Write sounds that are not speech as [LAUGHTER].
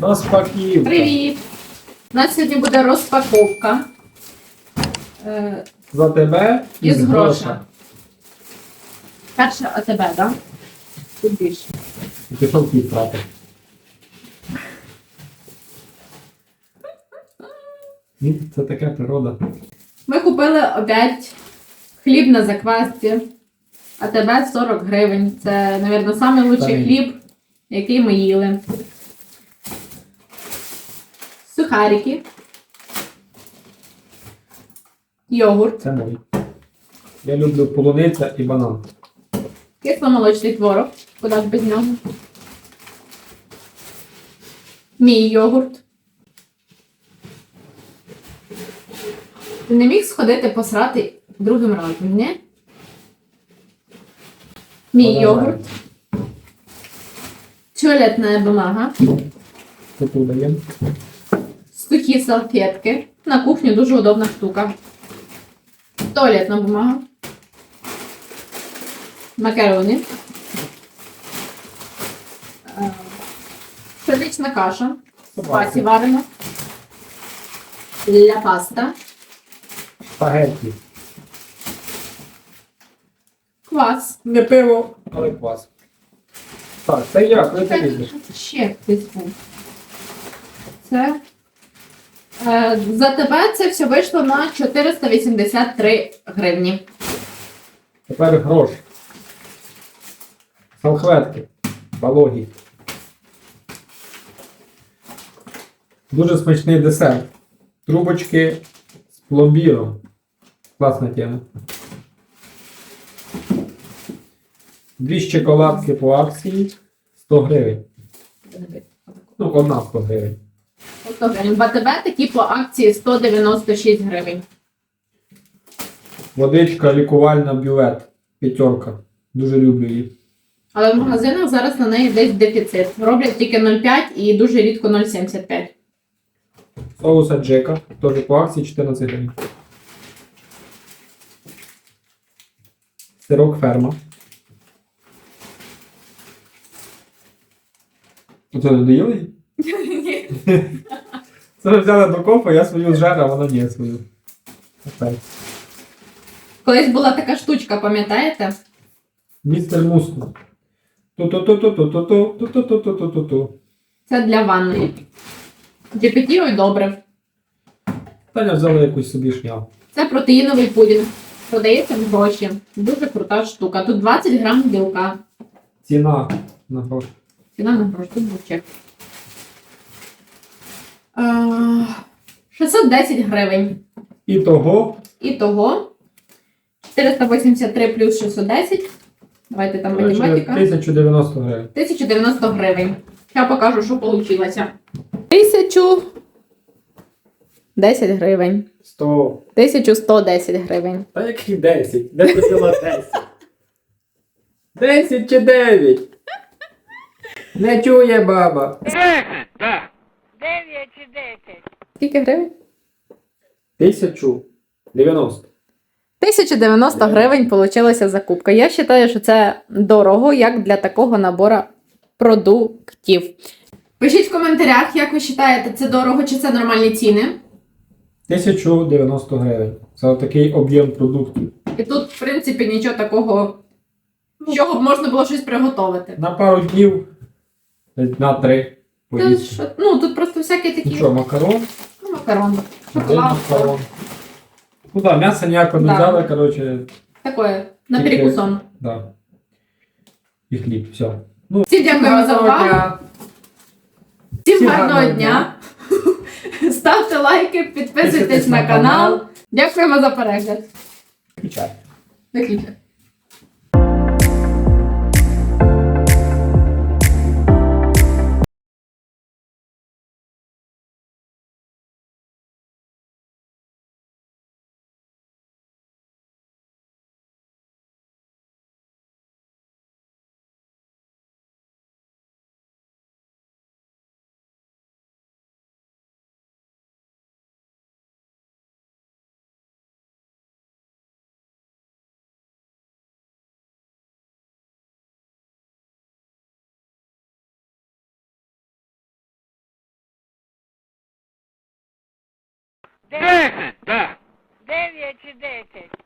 Розпаківка. Привіт! У нас сьогодні буде розпаковка. Е, За тебе і з гроша. перше АТБ, так? Да? Тут більше. І Пішов кіт трапив. Ні, Це таке природа. Ми купили опять хліб на заквасці. АТБ 40 гривень. Це, мабуть, найкращий Старий. хліб, який ми їли. Сухарики. Йогурт. Це мой. Я люблю полуниця і банан. Кисломолочний творог. Куди ж без нього? Мій йогурт. Ти не міг сходити посрати другим разом, ні? Мій Подавай. йогурт. Туалетна бумага. Тут даємо. Сухі салфетки. На кухню дуже удобна штука. Туалетна бумага. Макарони. Е, Пшенична каша. Пасі варимо. Ля паста. Спагетті. Квас. Не пиво, але квас. Так, це я, коли ти Це ще хтось був. Це. Е, за тебе це все вийшло на 483 гривні. Тепер грош. Салфетки. Пологі. Дуже смачний десерт. Трубочки з пломбіром. Класна тема. Дві шоколадки по акції 100 гривень. Ну, одна 100 гривень. В такі по акції 196 гривень. Водичка лікувальна бювет. П'ятерка. Дуже люблю її. Але в магазинах зараз на неї десь дефіцит. Роблять тільки 0,5 і дуже рідко 0,75. Соус аджека. Теж по акції 14 гривень. Сирок ферма. Оце не доїли? [LAUGHS] [LAUGHS] Це ми взяли до кофа, я свою зжер, а вона ні свою. Колись була така штучка, пам'ятаєте? Містер Мускул. Ту-ту-ту-ту-ту-ту-ту-ту-ту-ту-ту-ту. Це для ванної. GPT ой добре. Таня взяла якусь собі шняв. Це протеїновий пудінг. Продається в гроші. Дуже крута штука. Тут 20 грам білка. Ціна на гроші. Ціна на гроші. Тут був чек. Е, 610 гривень. І того І того 483 плюс 610. Давайте там коротше, математика. 1090 гривень. 1090 гривень. Я покажу, що вийшло. 1010 гривень. 100. 1110 гривень. Та який 10? Де ти взяла 10? 10 чи 9? Не чує баба. Чи. Скільки гривень? 1090. 1090 гривень получилася закупка. Я вважаю, що це дорого, як для такого набору продуктів. Пишіть в коментарях, як ви вважаєте, це дорого чи це нормальні ціни. 1090 гривень. Це такий об'єм продуктів. І тут, в принципі, нічого такого, з чого б можна було щось приготувати. На пару днів, на три. Та поїсти. що- Ну, тут просто всякі такі Ну що, макарон? ну, макарон, Один шоколад. макарон. Ну так, м'яса ніякого не Да. взяли, коротше, Такое, на Тільки- перекусон. да. І хліб, все. Всім дякуємо за увагу. Всім Всім гарного гарного дня. [LAUGHS] Ставте лайки, підписуйтесь на на канал. канал. Дякуємо за перегляд. Включай. Виключай. Десять, так. Дев'ять чи десять.